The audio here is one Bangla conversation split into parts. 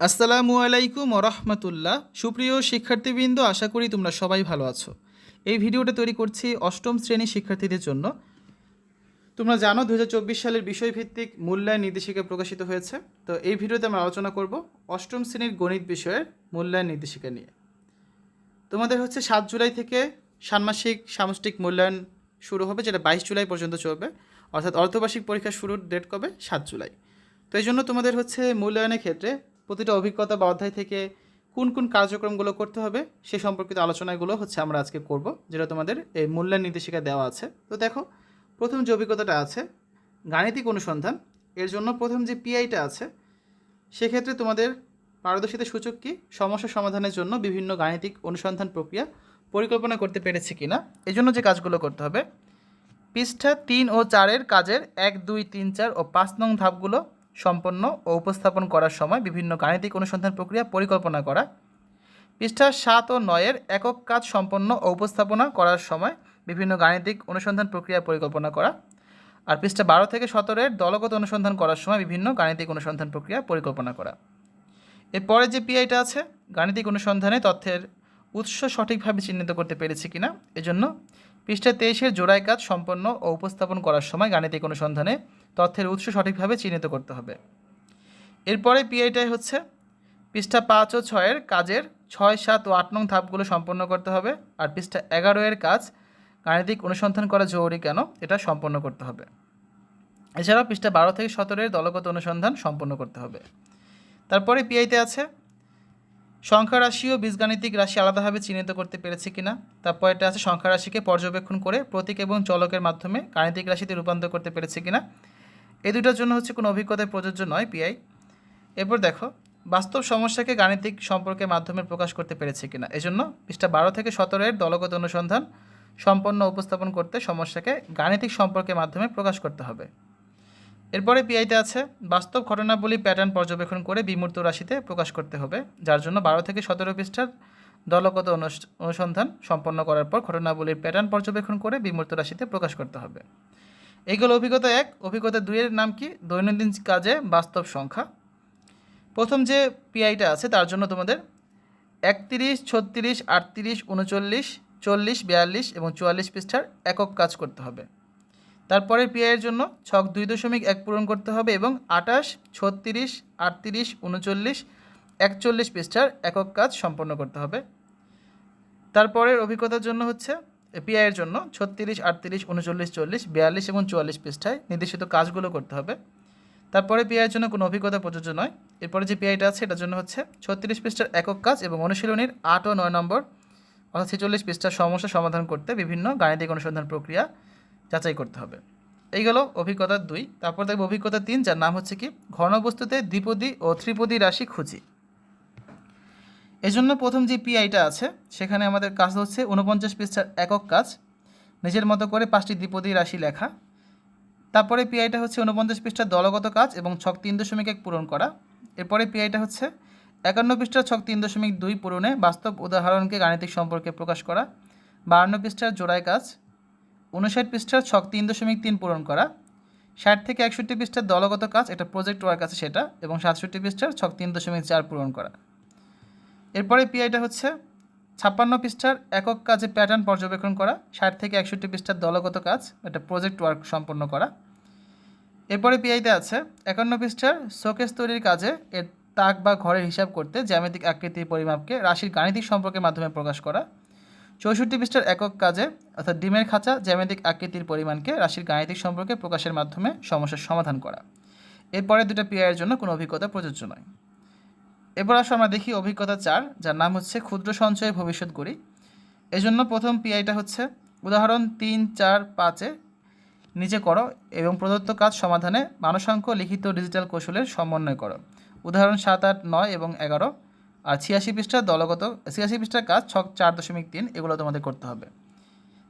আসসালামু আলাইকুম রহমতুল্লাহ সুপ্রিয় শিক্ষার্থীবৃন্দ, আশা করি তোমরা সবাই ভালো আছো। এই ভিডিওটা তৈরি করছি অষ্টম শ্রেণির শিক্ষার্থীদের জন্য। তোমরা জানো দু হাজার চব্বিশ সালের বিষয়ভিত্তিক মূল্যায়ন নির্দেশিকা প্রকাশিত হয়েছে। তো এই ভিডিওতে আমরা আলোচনা করব অষ্টম শ্রেণির গণিত বিষয়ের মূল্যায়ন নির্দেশিকা নিয়ে। তোমাদের হচ্ছে সাত জুলাই থেকে ষান্মাসিক সামষ্টিক মূল্যায়ন শুরু হবে, যেটা বাইশ জুলাই পর্যন্ত চলবে। অর্থাৎ অর্ধবার্ষিক পরীক্ষা শুরুর ডেট কবে? সাত জুলাই। তো এই জন্য তোমাদের হচ্ছে মূল্যায়নের ক্ষেত্রে প্রতিটা অভিজ্ঞতা বা অধ্যায় থেকে কোন কোন কার্যক্রমগুলো করতে হবে, সে সম্পর্কিত আলোচনাগুলো হচ্ছে আমরা আজকে করব, যেটা তোমাদের এই মূল্যায়ন নির্দেশিকা দেওয়া আছে। তো দেখো, প্রথম যে অভিজ্ঞতাটা আছে, গাণিতিক অনুসন্ধান, এর জন্য প্রথম যে পিআইটা আছে, সেক্ষেত্রে তোমাদের পারদর্শিতা সূচক কি, সমস্যা সমাধানের জন্য বিভিন্ন গাণিতিক অনুসন্ধান প্রক্রিয়া পরিকল্পনা করতে পেরেছে কিনা জন্য যে কাজগুলো করতে হবে। পৃষ্ঠা তিন ও চারের কাজের এক, দুই, তিন, চার ও পাঁচ নং ধাপগুলো সম্পন্ন ও উপস্থাপন করার সময় বিভিন্ন গাণিতিক অনুসন্ধান প্রক্রিয়া পরিকল্পনা করা। পৃষ্ঠা সাত ও নয়ের একক কাজ সম্পন্ন ও উপস্থাপনা করার সময় বিভিন্ন গাণিতিক অনুসন্ধান প্রক্রিয়া পরিকল্পনা করা। আর পৃষ্ঠা বারো থেকে সতেরোর দলগত অনুসন্ধান করার সময় বিভিন্ন গাণিতিক অনুসন্ধান প্রক্রিয়া পরিকল্পনা করা। এরপরে যে পিআইটা আছে, গাণিতিক অনুসন্ধানে তথ্যের উৎস সঠিকভাবে চিহ্নিত করতে পেরেছি কিনা, এজন্য পৃষ্ঠা তেইশের জোড়ায় কাজ সম্পন্ন ও উপস্থাপন করার সময় গাণিতিক অনুসন্ধানে তথ্যের উৎস সঠিকভাবে চিহ্নিত করতে হবে। এরপরে পিআইটাই হচ্ছে পৃষ্ঠা পাঁচ ও ছয়ের কাজের ছয়, সাত ও আট নং ধাপগুলো সম্পন্ন করতে হবে আর পৃষ্ঠা এগারো এর কাজ গাণিতিক অনুসন্ধান করা জরুরি কেন এটা সম্পন্ন করতে হবে। এছাড়াও পৃষ্ঠা বারো থেকে সতেরোর দলগত অনুসন্ধান সম্পন্ন করতে হবে। তারপরে পিআইতে আছে সংখ্যা রাশি ও বীজগাণিতিক রাশি আলাদাভাবে চিহ্নিত করতে পেরেছে কিনা। তারপর এটা আছে সংখ্যা রাশিকে পর্যবেক্ষণ করে প্রতীক এবং চলকের মাধ্যমে গাণিতিক রাশিতে রূপান্তর করতে পেরেছে কিনা। এই দুটোর জন্য হচ্ছে কোনো অভিজ্ঞতায় প্রযোজ্য নয় পিআই এরপর দেখো, বাস্তব সমস্যাকে গাণিতিক সম্পর্কের মাধ্যমে প্রকাশ করতে পেরেছে কিনা। এজন্য পৃষ্ঠা বারো থেকে সতেরোর দলগত অনুসন্ধান সম্পন্ন উপস্থাপন করতে সমস্যাকে গাণিতিক সম্পর্কের মাধ্যমে প্রকাশ করতে হবে। এরপরে পিআইতে আছে, বাস্তব ঘটনাবলী প্যাটার্ন পর্যবেক্ষণ করে বিমূর্ত রাশিতে প্রকাশ করতে হবে, যার জন্য বারো থেকে সতেরো পৃষ্ঠার দলগত অনুস- অনুসন্ধান সম্পন্ন করার পর ঘটনাবলীর প্যাটার্ন পর্যবেক্ষণ করে বিমূর্ত রাশিতে প্রকাশ করতে হবে। এইগুলো অভিজ্ঞতা এক, অভিজ্ঞতা দুইয়ের নাম কি? দৈনন্দিন কাজে বাস্তব সংখ্যা। প্রথম যে পিআইটা আছে, তার জন্য তোমাদের একত্রিশ, ছত্রিশ, আটত্রিশ, উনচল্লিশ, চল্লিশ, বিয়াল্লিশ এবং চুয়াল্লিশ পৃষ্ঠার একক কাজ করতে হবে। তারপরে পিআইয়ের জন্য ছক দুই দশমিক এক পূরণ করতে হবে এবং আটাশ, ছত্রিশ, আটত্রিশ, উনচল্লিশ, একচল্লিশ পৃষ্ঠার একক কাজ সম্পন্ন করতে হবে। তারপরের অভিজ্ঞতার জন্য হচ্ছে পিআইয়ের জন্য ছত্রিশ, আটত্রিশ, উনচল্লিশ, চল্লিশ, বিয়াল্লিশ এবং চুয়াল্লিশ পৃষ্ঠায় নির্দেশিত কাজগুলো করতে হবে। তারপরে পিআইয়ের জন্য কোনো অভিজ্ঞতা প্রযোজ্য নয়। এরপরে যে পিআইটা আছে, এটার জন্য হচ্ছে ছত্রিশ পৃষ্ঠার একক কাজ এবং অনুশীলনীর আট ও নয় নম্বর, অর্থাৎ ছেচল্লিশ পৃষ্ঠার সমস্যা সমাধান করতে বিভিন্ন গাণিতিক অনুসন্ধান প্রক্রিয়া যাচাই করতে হবে। এই গেল অভিজ্ঞতা দুই। তারপর দেখব অভিজ্ঞতা তিন, যার নাম হচ্ছে কি, ঘনবস্তুতে দ্বিপদী ও ত্রিপদী রাশি খুঁজি। এজন্য প্রথম যে পিআইটা আছে, সেখানে আমাদের কাজ হচ্ছে উনপঞ্চাশ পৃষ্ঠার একক কাজ। নিজের মতো করে পাঁচটি দ্বিপদী রাশি লেখা। তারপরে পিআইটা হচ্ছে উনপঞ্চাশ পৃষ্ঠার দলগত কাজ এবং ছক তিন দশমিক এক পূরণ করা। এরপরে পিআইটা হচ্ছে একান্ন পৃষ্ঠার ছক তিন দশমিক দুই পূরণে বাস্তব উদাহরণকে গাণিতিক সম্পর্কে প্রকাশ করা। বাহান্ন পৃষ্ঠার জোড়ায় কাজ। উনষাট পৃষ্ঠার ছক তিন দশমিক তিন পূরণ করা। ষাট থেকে একষট্টি পৃষ্ঠার দলগত কাজ একটা প্রজেক্ট ওয়ার্ক আছে সেটা, এবং সাতষট্টি পৃষ্ঠার ছক তিন দশমিক চার পূরণ করা। এরপরে পিআইটা হচ্ছে ছাপ্পান্ন পৃষ্ঠার একক কাজে প্যাটার্ন পর্যবেক্ষণ করা, ষাট থেকে একষট্টি পৃষ্ঠার দলগত কাজ, একটা প্রজেক্ট ওয়ার্ক সম্পন্ন করা। এরপরে পিআইতে আছে একান্ন পৃষ্ঠার শোকেস তৈরির কাজে এর তাক বা ঘরের হিসাব করতে জ্যামিতিক আকৃতির পরিমাপকে রাশির গাণিতিক সম্পর্কের মাধ্যমে প্রকাশ করা। চৌষট্টি পৃষ্ঠার একক কাজে, অর্থাৎ ডিমের খাঁচা, জ্যামিতিক আকৃতির পরিমাণকে রাশির গাণিতিক সম্পর্কে প্রকাশের মাধ্যমে সমস্যার সমাধান করা। এরপরে দুটো পিআইয়ের জন্য কোনো অভিজ্ঞতা প্রযোজ্য নয়। এরপর আসো আমরা দেখি অভিজ্ঞতা চার, যার নাম হচ্ছে ক্ষুদ্র সঞ্চয় ভবিষ্যৎ গড়ি। এজন্য প্রথম পিআইটা হচ্ছে উদাহরণ তিন, চার, পাঁচে নিচে করো এবং প্রদত্ত কাজ সমাধানে মানসাঙ্ক লিখিত ডিজিটাল কৌশলের সমন্বয় করো। উদাহরণ সাত, আট, নয় এবং এগারো। আর ছিয়াশি পৃষ্ঠার দলগত, ছিয়াশি পৃষ্ঠার কাজ ছক চার দশমিক তিন, এগুলো তোমাদের করতে হবে।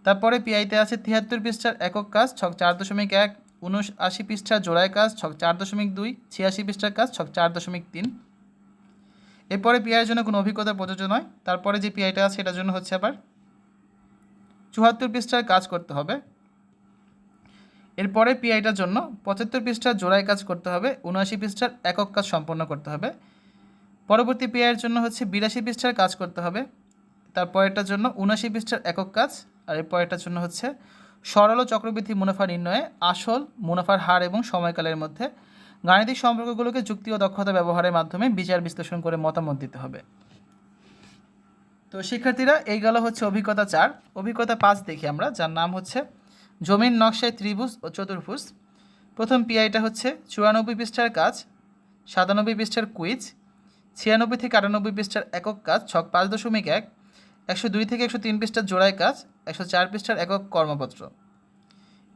তারপরে পিআইতে আছে তিয়াত্তর পৃষ্ঠার একক কাজ ছক চার দশমিক এক, উনআশি পৃষ্ঠার জোড়ায় কাজ ছক চার দশমিক দুই, ছিয়াশি পৃষ্ঠার কাজ ছক চার দশমিক তিন। এরপরে পিআইয়ের জন্য কোনো অভিজ্ঞতা প্রযোজ্য নয়। তারপরে যে পিআইটা আছে, এটার জন্য হচ্ছে আবার চুয়াত্তর পৃষ্ঠার কাজ করতে হবে। এরপরে পিআইটার জন্য পঁচাত্তর পৃষ্ঠার জোড়ায় কাজ করতে হবে, উনআশি পৃষ্ঠার একক কাজ সম্পন্ন করতে হবে। পরবর্তী পিআইয়ের জন্য হচ্ছে বিরাশি পৃষ্ঠার কাজ করতে হবে, তারপরেরটার জন্য উনাশি পৃষ্ঠার একক কাজ, আর এর পরেরটার জন্য হচ্ছে সরল চক্রবৃদ্ধি মুনাফা নির্ণয়ে আসল মুনাফার হার এবং সময়কালের মধ্যে গাণিতিক সম্পর্কগুলোকে যুক্তি ও দক্ষতা ব্যবহারের মাধ্যমে বিচার বিশ্লেষণ করে মতামত দিতে হবে। তো শিক্ষার্থীরা, এই গেল হচ্ছে অভিজ্ঞতা চার। অভিজ্ঞতা পাঁচ দেখি আমরা, যার নাম হচ্ছে জমির নকশায় ত্রিভুজ ও চতুর্ভুজ। প্রথম পিআইটা হচ্ছে চুরানব্বই পৃষ্ঠার কাজ, সাতানব্বই পৃষ্ঠার কুইজ, ছিয়ানব্বই থেকে আটানব্বই পৃষ্ঠার একক কাজ, ছক পাঁচ দশমিক এক, একশো দুই থেকে একশো তিন পৃষ্ঠার জোড়ায় কাজ, একশো চার পৃষ্ঠার একক কর্মপত্র।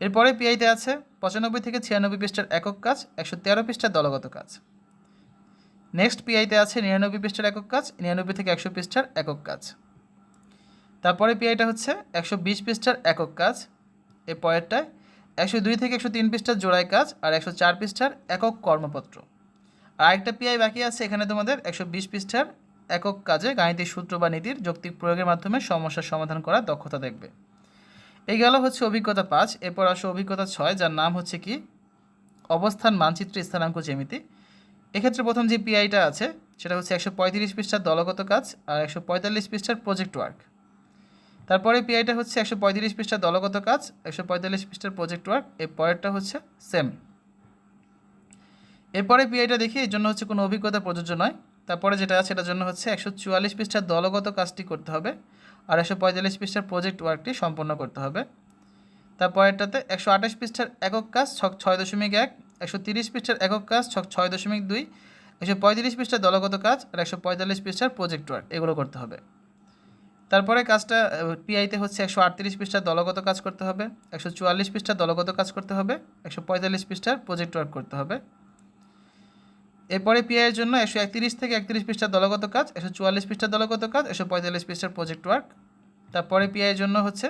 এরপরে পিআইতে আছে পঁচানব্বই থেকে ছিয়ানব্বই পৃষ্ঠার একক কাজ, একশো তেরো পৃষ্ঠার দলগত কাজ। নেক্সট পিআইতে আছে নিরানব্বই পৃষ্ঠার একক কাজ, নিরানব্বই থেকে একশো পৃষ্ঠার একক কাজ। তারপরে পিআইটা হচ্ছে একশো বিশ পৃষ্ঠার একক কাজ, এর পরেরটায় একশো দুই থেকে একশো তিন পৃষ্ঠার জোড়ায় কাজ আর একশো চার পৃষ্ঠার একক কর্মপত্র। আর আরেকটা পিআই বাকি আছে, এখানে তোমাদের একশো বিশ পৃষ্ঠার একক কাজে গাণিতিক সূত্র বা নীতির যৌক্তিক প্রয়োগের মাধ্যমে সমস্যার সমাধান করার দক্ষতা দেখবে। এই গেল হচ্ছে অভিজ্ঞতা পাঁচ, এরপর আসো অভিজ্ঞতা ছয়, যার নাম হচ্ছে কি? অবস্থান, মানচিত্র, স্থানাঙ্ক, জ্যামিতি। এক্ষেত্রে প্রথম যে পিআইটা আছে, সেটা হচ্ছে একশো পঁয়ত্রিশ পৃষ্ঠার দলগত কাজ আর একশো পঁয়তাল্লিশ পৃষ্ঠার প্রজেক্ট ওয়ার্ক তারপরে পিআইটা হচ্ছে একশো পঁয়ত্রিশ পৃষ্ঠার দলগত কাজ, একশো পঁয়তাল্লিশ পৃষ্ঠার প্রজেক্ট ওয়ার্ক এর পরেরটা হচ্ছে সেম এরপরে পিআইটা দেখি, এর জন্য হচ্ছে কোনো অভিজ্ঞতা প্রযোজ্য নয়। তারপরে যেটা আছে সেটার জন্য হচ্ছে একশো চুয়াল্লিশ পৃষ্ঠার দলগত কাজটি করতে হবে। একশো পঁয়তাল্লিশ পৃষ্ঠার প্রজেক্ট ওয়ার্কটি সম্পন্ন করতে হবে। তারপরেরটাতে একশো আঠাশ পৃষ্ঠার একক কাজ, ছক ছয় দশমিক এক, একশো তিরিশ পৃষ্ঠার একক কাজ, ছক ছয় দশমিক দুই, একশো পঁয়ত্রিশ পৃষ্ঠার দলগত কাজ আর একশো পঁয়তাল্লিশ পৃষ্ঠার প্রজেক্ট ওয়ার্ক এগুলো করতে হবে। তারপরে কাজটা পিআইতে হচ্ছে একশো আটত্রিশ পৃষ্ঠার দলগত কাজ করতে হবে, একশো চুয়াল্লিশ পৃষ্ঠার দলগত কাজ করতে হবে, একশো পঁয়তাল্লিশ পৃষ্ঠার প্রজেক্ট ওয়ার্ক করতে হবে। এরপরে পিআইয়ের জন্য একশো একত্রিশ থেকে একত্রিশ পৃষ্ঠার দলগত কাজ, একশো চুয়াল্লিশ পৃষ্ঠার দলগত কাজ, একশো পঁয়তাল্লিশ পৃষ্ঠার প্রজেক্ট ওয়ার্ক তারপরে পিআইয়ের জন্য হচ্ছে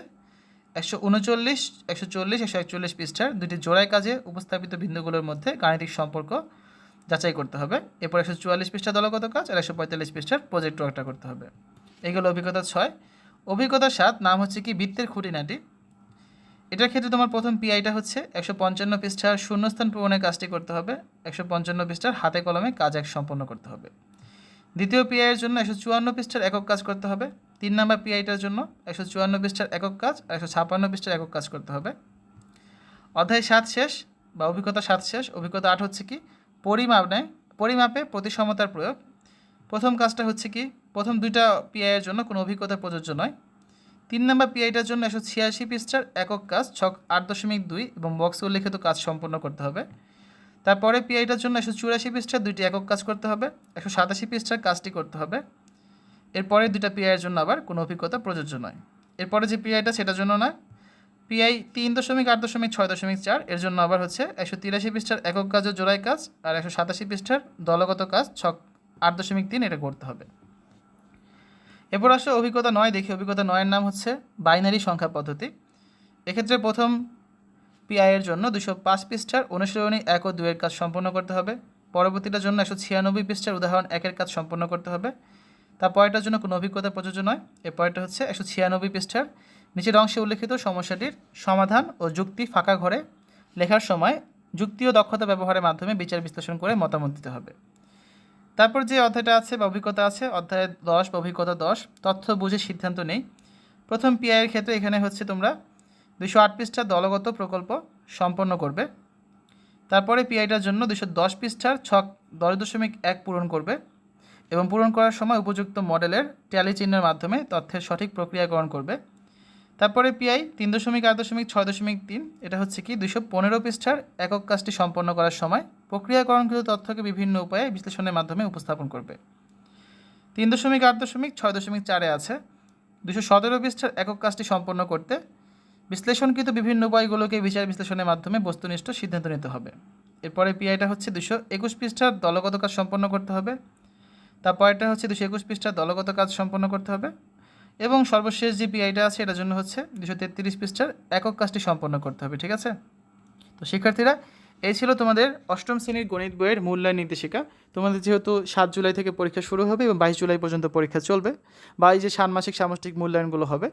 একশো উনচল্লিশ, একশো চল্লিশ, একশো একচল্লিশ পৃষ্ঠার দুটি জোড়ায় কাজে উপস্থাপিত বিন্দুগুলোর মধ্যে গাণিতিক সম্পর্ক যাচাই করতে হবে। এরপর একশো চুয়াল্লিশ পৃষ্ঠা দলগত কাজ আর একশো পঁয়তাল্লিশ পৃষ্ঠার প্রজেক্ট ওয়ার্কটা করতে হবে। এগুলো অভিজ্ঞতা ছয়। অভিজ্ঞতা সাত, নাম হচ্ছে কি, বৃত্তের খুঁটিনাটি। এটার ক্ষেত্রে তোমার প্রথম পিআইটা হচ্ছে একশো পঞ্চান্ন পৃষ্ঠার শূন্যস্থান পূরণের কাজটি করতে হবে, একশো পঞ্চান্ন পৃষ্ঠার হাতে কলমে কাজ এক সম্পন্ন করতে হবে। দ্বিতীয় পিআইয়ের জন্য একশো চুয়ান্ন পৃষ্ঠার একক কাজ করতে হবে, তিন নম্বর পিআইটার জন্য একশো চুয়ান্ন পৃষ্ঠার একক কাজ আর একশো ছাপ্পান্ন পৃষ্ঠার একক কাজ করতে হবে। অধ্যায় সাত শেষ বা অভিজ্ঞতা সাত শেষ, অভিজ্ঞতা আট হচ্ছে কি পরিমাপে পরিমাপে প্রতিসমতার প্রয়োগ। প্রথম কাজটা হচ্ছে কি, প্রথম দুইটা পিআইয়ের জন্য কোনো অভিজ্ঞতা প্রযোজ্য নয় তিন নম্বর পিআইটার জন্য একশো ছিয়াশি পৃষ্ঠার একক কাজ, ছক আট দশমিক দুই এবং বক্সে উল্লেখিত কাজ সম্পন্ন করতে হবে। তারপরে পিআইটার জন্য একশো চুরাশি পৃষ্ঠার দুইটি একক কাজ করতে হবে, একশো সাতাশি পৃষ্ঠার কাজটি করতে হবে। এরপরে দুইটা পিআইয়ের জন্য আবার কোনো অভিজ্ঞতা প্রযোজ্য নয়। এরপরে যে পিআইটা সেটার জন্য নয় পিআই তিন দশমিক আট দশমিক ছয় দশমিক চার, এর জন্য আবার হচ্ছে একশো তিরাশি পৃষ্ঠার একক কাজের জোড়াই কাজ আর একশো সাতাশি পৃষ্ঠার দলগত কাজ, ছক আট দশমিক তিন এটা করতে হবে। এরপর আসলে অভিজ্ঞতা নয়, দেখি অভিজ্ঞতা নয়ের নাম হচ্ছে বাইনারি সংখ্যা পদ্ধতি। এক্ষেত্রে প্রথম পিআইয়ের জন্য দুশো পাঁচ পৃষ্ঠার অনুশীলনী এক ও দুয়ের কাজ সম্পন্ন করতে হবে। পরবর্তীটার জন্য একশো ছিয়ানব্বই পৃষ্ঠার উদাহরণ একের কাজ সম্পন্ন করতে হবে। তারপরেটার জন্য কোনো অভিজ্ঞতা প্রযোজ্য নয়। এরপরটা হচ্ছে একশো ছিয়ানব্বই পৃষ্ঠার নিচের অংশে উল্লেখিত সমস্যাটির সমাধান ও যুক্তি ফাঁকা ঘরে লেখার সময় যুক্তি ও দক্ষতা ব্যবহারের মাধ্যমে বিচার বিশ্লেষণ করে মতামত দিতে হবে। তারপর যে অধ্যায়টা আছে বা অভিজ্ঞতা আছে, অধ্যায় দশ বা অভিজ্ঞতা দশ, তথ্য বুঝে সিদ্ধান্ত নেই। প্রথম পিআইয়ের ক্ষেত্রে এখানে হচ্ছে তোমরা দুশো আট পৃষ্ঠার দলগত প্রকল্প সম্পন্ন করবে। তারপরে পিআইটার জন্য দুশো দশ পৃষ্ঠার ছক দশ দশমিক এক পূরণ করবে এবং পূরণ করার সময় উপযুক্ত মডেলের ট্যালি চিহ্নের মাধ্যমে তথ্যের সঠিক প্রক্রিয়াকরণ করবে। তারপরে পিআই তিন দশমিক আট দশমিক ছয় দশমিক তিন, এটা হচ্ছে কি দুশো পনেরো পৃষ্ঠার একক কাজটি সম্পন্ন করার সময় প্রক্রিয়াকরণকৃত তথ্যকে বিভিন্ন উপায়ে বিশ্লেষণের মাধ্যমে উপস্থাপন করবে। তিন দশমিক আট দশমিক ছয় দশমিক চারে আছে দুশো সতেরো পৃষ্ঠার একক কাজটি সম্পন্ন করতে বিশ্লেষণকৃত বিভিন্ন উপায়গুলোকে বিচার বিশ্লেষণের মাধ্যমে বস্তুনিষ্ঠ সিদ্ধান্ত নিতে হবে। এরপরে পিআইটা হচ্ছে দুশো একুশ পৃষ্ঠার দলগত কাজ সম্পন্ন করতে হবে। তারপরেরটা হচ্ছে দুশো একুশ পৃষ্ঠার দলগত কাজ সম্পন্ন করতে হবে। এবং সর্বশেষ যে পিআইটা আছে, এটার জন্য হচ্ছে দুশো তেত্রিশ পৃষ্ঠার একক কাজটি সম্পন্ন করতে হবে, ঠিক আছে? তো শিক্ষার্থীরা, এই ছিল তোমাদের অষ্টম শ্রেণির গণিত বইয়ের মূল্যায়ন নির্দেশিকা। তোমাদের যেহেতু সাত জুলাই থেকে পরীক্ষা শুরু হবে এবং বাইশ জুলাই পর্যন্ত পরীক্ষা চলবে বা এই যে ষান্মাসিক সামষ্টিক মূল্যায়নগুলো হবে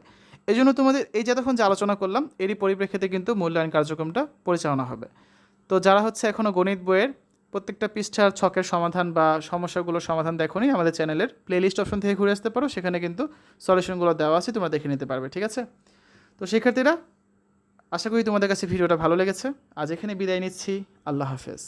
এই জন্য তোমাদের এই যে যে আলোচনা করলাম, এরই পরিপ্রেক্ষিতে কিন্তু মূল্যায়ন কার্যক্রমটা পরিচালনা হবে। তো যারা হচ্ছে এখনও গণিত বইয়ের প্রত্যেকটা পৃষ্ঠার ছকের সমাধান বা সমস্যাগুলোর সমাধান দেখো নি, আমাদের চ্যানেলের প্লেলিস্ট অপশন থেকে ঘুরে আসতে পারো। সেখানে কিন্তু সলিউশনগুলো দেওয়া আছে, তোমরা দেখে নিতে পারবে, ঠিক আছে? তো শিক্ষার্থীরা, আশা করি তোমাদের কাছে ভিডিওটা ভালো লেগেছে। আজ এখানে বিদায় নিচ্ছি। আল্লাহ হাফেজ।